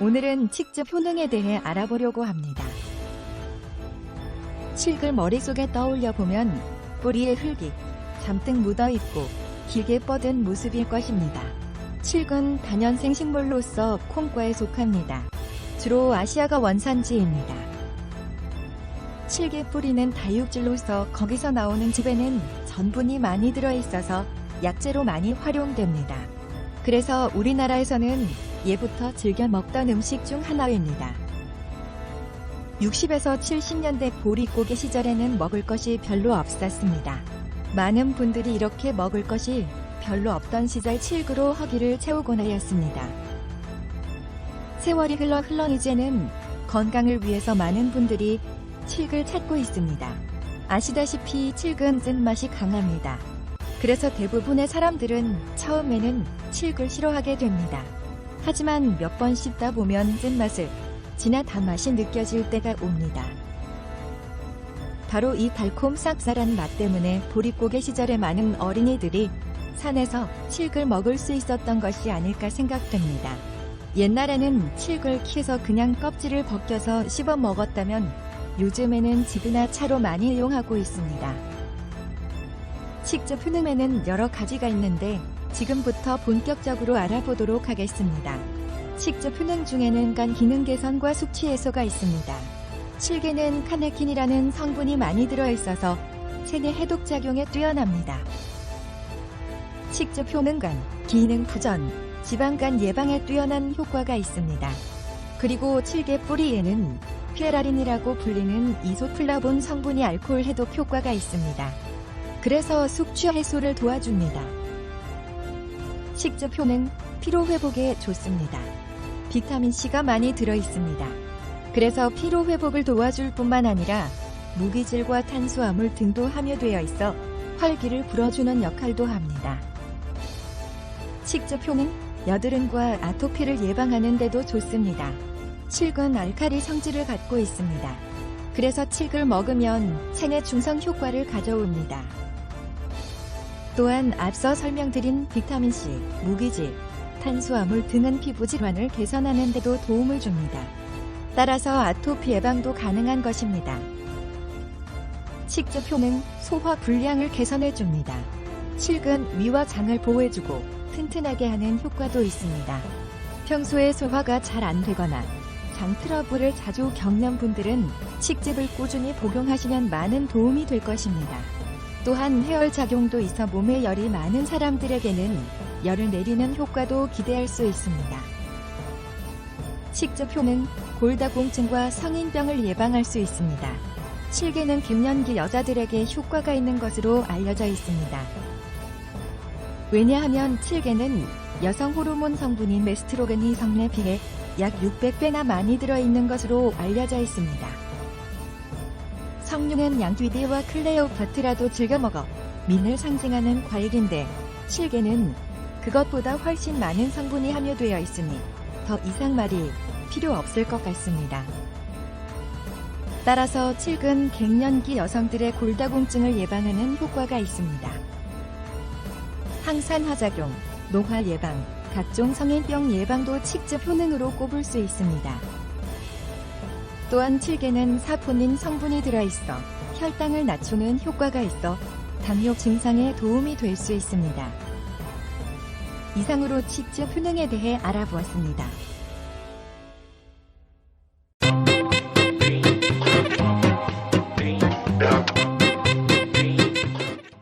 오늘은 칡즙 효능에 대해 알아보려고 합니다. 칡을 머릿속에 떠올려 보면 뿌리에 흙이 잔뜩 묻어 있고 길게 뻗은 모습일 것입니다. 칡은 단연생 식물로서 콩과에 속합니다. 주로 아시아가 원산지입니다. 칡의 뿌리는 다육질로서 거기서 나오는 즙에는 전분이 많이 들어있어서 약재로 많이 활용됩니다. 그래서 우리나라에서는 예부터 즐겨 먹던 음식 중 하나입니다. 60에서 70년대 보릿고개 시절에는 먹을 것이 별로 없었습니다. 많은 분들이 이렇게 먹을 것이 별로 없던 시절 칠구로 허기를 채우곤 하였습니다. 세월이 흘러 흘러 이제는 건강을 위해서 많은 분들이 칡을 찾고 있습니다. 아시다시피 칡은 쓴맛이 강합니다. 그래서 대부분의 사람들은 처음에는 칡을 싫어하게 됩니다. 하지만 몇 번 씹다 보면 쓴맛을 진한 단맛이 느껴질 때가 옵니다. 바로 이 달콤 쌉쌀한 맛 때문에 보릿고개 시절에 많은 어린이들이 산에서 칡을 먹을 수 있었던 것이 아닐까 생각됩니다. 옛날에는 칡을 키에서 그냥 껍질을 벗겨서 씹어 먹었다면 요즘에는 즙이나 차로 많이 이용하고 있습니다. 칡즙 효능에는 여러 가지가 있는데 지금부터 본격적으로 알아보도록 하겠습니다. 칡즙 효능 중에는 간 기능 개선과 숙취 해소가 있습니다. 칠개는 카네킨이라는 성분이 많이 들어있어서 체내 해독 작용에 뛰어납니다. 칡즙 효능 간 기능 부전, 지방간 예방에 뛰어난 효과가 있습니다. 그리고 칠개 뿌리에는 피에라린이라고 불리는 이소플라본 성분이 알코올 해독 효과가 있습니다. 그래서 숙취 해소를 도와줍니다. 식즙 효능 피로 회복에 좋습니다. 비타민C가 많이 들어 있습니다. 그래서 피로 회복을 도와줄 뿐만 아니라 무기질과 탄수화물 등도 함유되어 있어 활기를 불어주는 역할도 합니다. 식즙 효능 여드름과 아토피를 예방하는 데도 좋습니다. 칡은 알칼리 성질을 갖고 있습니다. 그래서 칡을 먹으면 체내 중성 효과를 가져옵니다. 또한 앞서 설명드린 비타민C, 무기질, 탄수화물 등은 피부 질환을 개선하는 데도 도움을 줍니다. 따라서 아토피 예방도 가능한 것입니다. 식즙 효능 소화 불량을 개선해 줍니다. 칡은 위와 장을 보호해주고 튼튼하게 하는 효과도 있습니다. 평소에 소화가 잘 안 되거나 장 트러블을 자주 겪는 분들은 칡즙을 꾸준히 복용하시면 많은 도움이 될 것입니다. 또한 해열 작용도 있어 몸에 열이 많은 사람들에게는 열을 내리는 효과도 기대할 수 있습니다. 식즙 효능 골다공증과 성인병을 예방할 수 있습니다. 칠개는 갱년기 여자들에게 효과가 있는 것으로 알려져 있습니다. 왜냐하면 칠개는 여성 호르몬 성분인 메스트로겐이 성내 비해 약 600배나 많이 들어있는 것으로 알려져 있습니다. 석류는 양귀비와 클레오파트라도 즐겨 먹어 민을 상징하는 과일인데 칠개는 그것보다 훨씬 많은 성분이 함유되어 있으니 더 이상 말이 필요 없을 것 같습니다. 따라서 칠근 갱년기 여성들의 골다공증을 예방하는 효과가 있습니다. 항산화작용, 노화 예방, 각종 성인병 예방도 칡즙 효능으로 꼽을 수 있습니다. 또한 칠개는 사포닌 성분이 들어있어 혈당을 낮추는 효과가 있어 당뇨 증상에 도움이 될 수 있습니다. 이상으로 칡즙 효능에 대해 알아보았습니다.